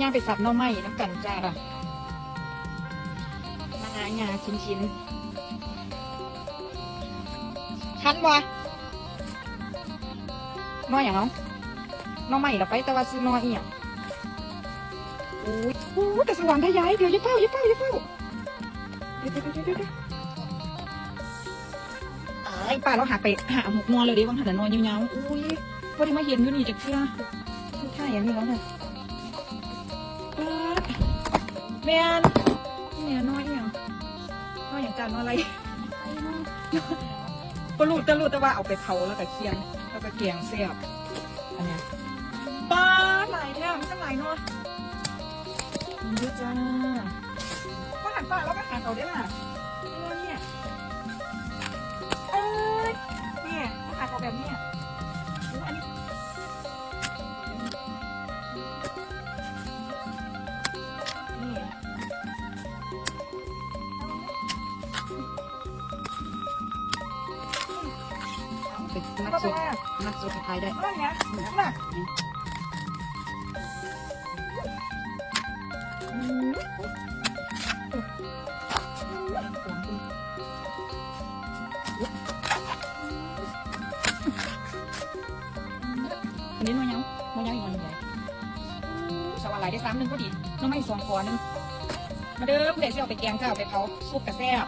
ย่างไปสับหน่อไม้น้ำกันจ้ามาหางาชิ้นชิ้นๆคันวะน้อยอย่างเนาะน่อไม้เราไปแต่ว่าซื้อน่อเอียงโอ้ยโอ้แต่สว่างทะยายเดี๋ยวอย่าเฝ้าอย่าเฝ้าอย่าเฝ้าเดี๋ยวเดี๋ยวเดี๋ยวเดี๋ยวเดี๋ยวไอ้ป้าเราหาไปหาหกนอนเลยดิบางขนาดนอนยาวๆอุ้ยพอดีมาเห็นอยู่นี่จะเชื่อใช่อย่างนี้แล้วเนี่ แมนเนี่ยน้อยเนี่ยน้อยอย่างจันว่าอะไรปลุดตะลุดแต่ว่าเอาไปเผาแล้วก็เคียงแล้วก็เกียงเสียบอันเนี้ยปลาไหลเนี่ยมันจะไหลเนาะเยอะจ้าก็หันปลาแล้วก็หันเอาได้ป่ะเออเนี่ยเอ้ยเนี่ยก็หันเอาแบบเนี้ เป็นมัดก็สุดว่ามัดสุดขายได้นั่นไงน่ะนี้น้อยยังน้อยยังอีกวันหนึ่งเลยสวัสดีได้สามหนึ่งก็ดีน้องไม่สองคอหนึงมาเด้อผู้ใดที่เอาไปแกงก็เอาไปเผาซุปกระแซบ